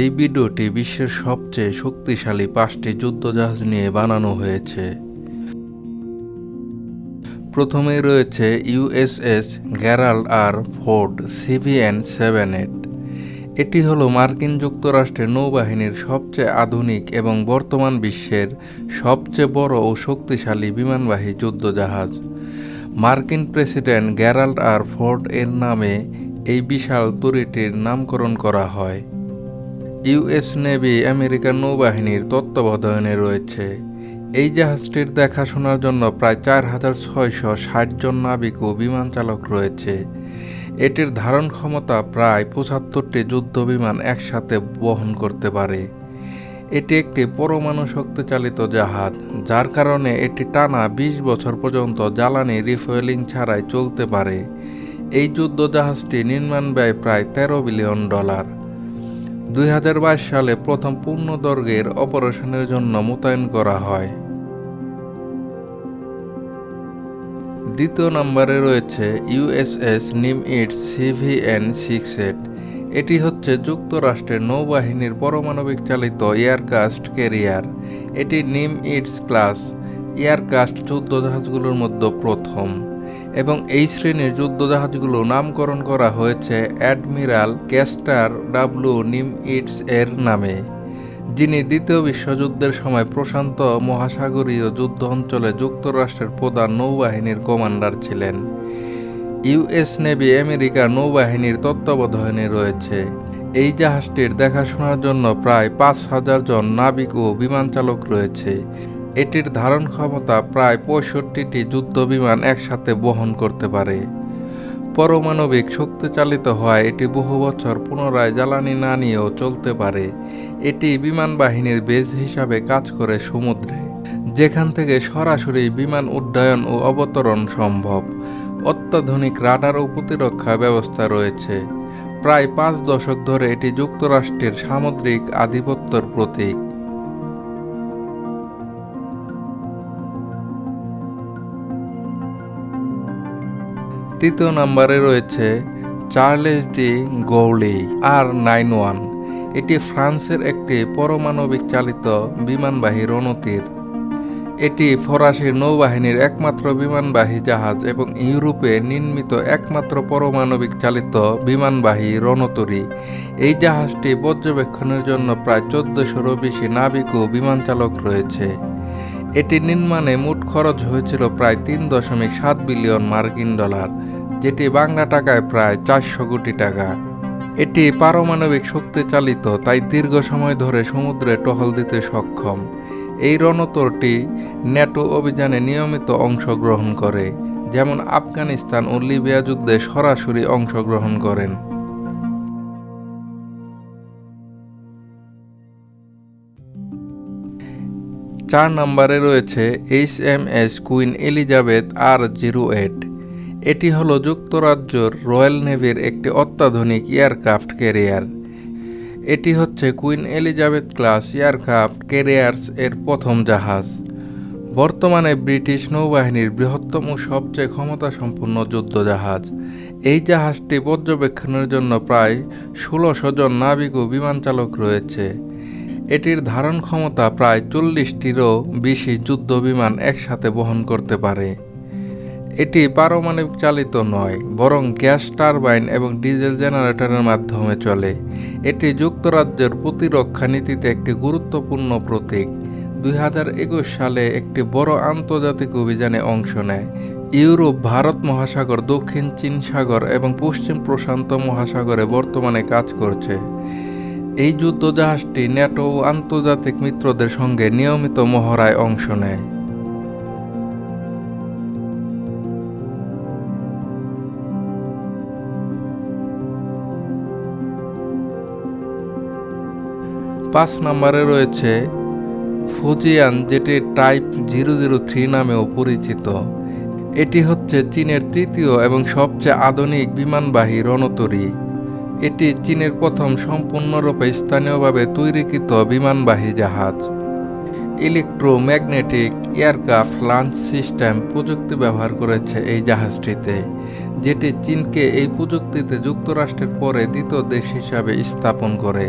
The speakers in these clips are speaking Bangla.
এই ভিডিওটি বিশ্বের সবচেয়ে শক্তিশালী পাঁচটি যুদ্ধজাহাজ নিয়ে বানানো হয়েছে। প্রথমেই রয়েছে USS Gerald R Ford CVN seven eight. এটি হলো মার্কিন যুক্তরাষ্ট্রের নৌবাহিনীর সবচেয়ে আধুনিক এবং বর্তমান বিশ্বের সবচেয়ে বড় ও শক্তিশালী বিমানবাহী যুদ্ধজাহাজ। মার্কিন প্রেসিডেন্ট গ্যারাল্ড আর ফোর্ড এর নামে এই বিশাল তরিটির নামকরণ করা হয়। ইউএস নেভি আমেরিকান নৌবাহিনীর তত্ত্বাবধানে রয়েছে। এই জাহাজটির দেখাশোনার জন্য প্রায় চার হাজার ছয়শো ষাট জন নাবিক ও বিমান চালক রয়েছে। এটির ধারণ ক্ষমতা প্রায় পঁচাত্তরটি যুদ্ধ বিমান একসাথে বহন করতে পারে। এটি একটি পরমাণু শক্তিচালিত জাহাজ, যার কারণে এটি টানা বিশ বছর পর্যন্ত জ্বালানি রিফুয়েলিং ছাড়াই চলতে পারে। এই যুদ্ধ জাহাজটি নির্মাণ ব্যয় প্রায় তেরো বিলিয়ন ডলার। দুই হাজার বাইশ সালে প্রথম পূর্ণদৈর্ঘ্যের অপারেশনের জন্য মোতায়েন করা হয়। দ্বিতীয় নম্বরে রয়েছে ইউএসএস নিম ইট সিভিএন সিক্স এইট। এটি হচ্ছে যুক্তরাষ্ট্রের নৌবাহিনীর পারমাণবিক চালিত এয়ারক্রাফট ক্যারিয়ার। এটি নিম ইটস ক্লাস। এয়ারক্রাফট যুদ্ধজাহাজগুলোর মধ্যে প্রথম। এবং এই শ্রেণির যুদ্ধজাহাজগুলো নামকরণ করা হয়েছে admiral Chester W Nimitz এর নামে, যিনি দ্বিতীয় বিশ্বযুদ্ধের সময় প্রশান্ত মহাসাগরীয় যুদ্ধ অঞ্চলে যুক্তরাষ্ট্রের প্রধান নৌবাহিনীর কমান্ডার ছিলেন। ইউএস নেভি আমেরিকা নৌবাহিনীর তত্ত্বাবধানে রয়েছে। এই জাহাজটির দেখাশোনার জন্য প্রায় পাঁচ হাজার জন নাবিক ও বিমান চালক রয়েছে। এটির ধারণ ক্ষমতা প্রায় পঁয়ষট্টিটি যুদ্ধ বিমান একসাথে বহন করতে পারে। পরমাণবিক শক্তি চালিত হয় এটি বহু বছর পুনরায় জ্বালানি না নিয়েও চলতে পারে। এটি বিমান বাহিনীর বেজ হিসাবে কাজ করে সমুদ্রে, যেখান থেকে সরাসরি বিমান উড্ডয়ন ও অবতরণ সম্ভব। অত্যাধুনিক রাডার ও প্রতিরক্ষা ব্যবস্থা রয়েছে। প্রায় পাঁচ দশক ধরে এটি যুক্তরাষ্ট্রের সামুদ্রিক আধিপত্যর প্রতীক। তৃতীয় নম্বরে রয়েছে Charles de Gaulle R nine one. এটি ফ্রান্সের একটি পরমাণবিক চালিত বিমানবাহী রণতীর। এটি ফরাসি নৌবাহিনীর একমাত্র বিমানবাহী জাহাজ এবং ইউরোপে নির্মিত একমাত্র পরমাণবিক চালিত বিমানবাহী রণতরী। এই জাহাজটি পর্যবেক্ষণের জন্য প্রায় চোদ্দশোরও বেশি নাবিক ও বিমান চালক রয়েছে। এটি নির্মাণে মোট খরচ হয়েছিল প্রায় তিন দশমিক সাত বিলিয়ন মার্কিন ডলার। যেটি বাংলা টাকায় প্রায় চারশো কোটি টাকা। এটি পারমাণবিক শক্তি চালিত, তাই দীর্ঘ সময় ধরে সমুদ্রে টহল দিতে সক্ষম। এই রণতরটি ন্যাটো অভিযানে নিয়মিত অংশগ্রহণ করে, যেমন আফগানিস্তান ও লিবিয়া যুদ্ধে সরাসরি অংশগ্রহণ করেন। চার নম্বরে রয়েছে H M S Queen Elizabeth R zero eight. এটি হল যুক্তরাজ্যর রয়্যাল নেভির একটি অত্যাধুনিক এয়ারক্রাফট ক্যারিয়ার। এটি হচ্ছে Queen Elizabeth class aircraft carriers এর প্রথম জাহাজ। বর্তমানে ব্রিটিশ নৌবাহিনীর বৃহত্তম সবচেয়ে ক্ষমতাসম্পন্ন যুদ্ধ জাহাজ এই জাহাজটি পর্যবেক্ষণের জন্য প্রায় ষোলোশো জন নাবিক ও বিমান চালক রয়েছে। এটির ধারণ ক্ষমতা প্রায় চল্লিশটিরও বেশি যুদ্ধ বিমান একসাথে বহন করতে পারে। এটি পারমাণবিক চালিত নয়, বরং গ্যাস টারবাইন এবং ডিজেল জেনারেটরের মাধ্যমে চলে। এটি যুক্তরাজ্যের প্রতিরক্ষা নীতিতে একটি গুরুত্বপূর্ণ প্রতীক। দুই হাজার একুশ সালে একটি বড় আন্তর্জাতিক অভিযানে অংশ নেয়। ইউরোপ, ভারত মহাসাগর, দক্ষিণ চীন সাগর এবং পশ্চিম প্রশান্ত মহাসাগরে বর্তমানে কাজ করছে। এই যুদ্ধজাহাজটি ন্যাটো ও আন্তর্জাতিক মিত্রদের সঙ্গে নিয়মিত মহড়ায় অংশ নেয়। পাঁচ নম্বরে রয়েছে ফুজিয়ান, যেটি টাইপ জিরো জিরো থ্রি নামেও পরিচিত। এটি হচ্ছে চীনের তৃতীয় এবং সবচেয়ে আধুনিক বিমানবাহী রণতরী। এটি চীনের প্রথম সম্পূর্ণরূপে স্থানীয়ভাবে তৈরিকৃত বিমানবাহী জাহাজ। ইলেকট্রোম্যাগনেটিক এয়ারক্রাফট লঞ্চ সিস্টেম প্রযুক্তি ব্যবহার করেছে এই জাহাজটিতে, যেটি চীনকে এই প্রযুক্তিতে যুক্তরাষ্ট্রের পরে দ্বিতীয় দেশ হিসাবে স্থাপন করে।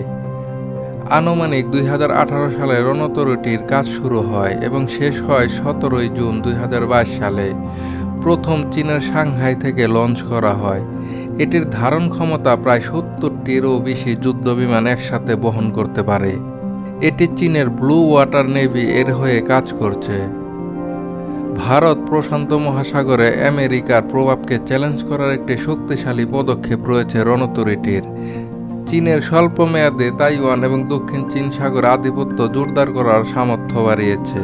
আনুমানিক দুই হাজার আঠারো সালে রণতরুটির কাজ শুরু হয় এবং শেষ হয় সতেরোই জুন দুই হাজার বাইশ সালে। প্রথম চীনের সাংহাই থেকে লঞ্চ করা হয়। এটির ধারণ ক্ষমতা প্রায় সত্তরটিরও বেশি যুদ্ধ বিমান একসাথে বহন করতে পারে। এটি চীনের ব্লু ওয়াটার নেভি এর হয়ে কাজ করছে। ভারত প্রশান্ত মহাসাগরে আমেরিকার প্রভাবকে চ্যালেঞ্জ করার একটি শক্তিশালী পদক্ষেপ রয়েছে রণতরীটির। চীনের স্বল্প মেয়াদে তাইওয়ান এবং দক্ষিণ চীন সাগর আধিপত্য জোরদার করার সামর্থ্য বাড়িয়েছে।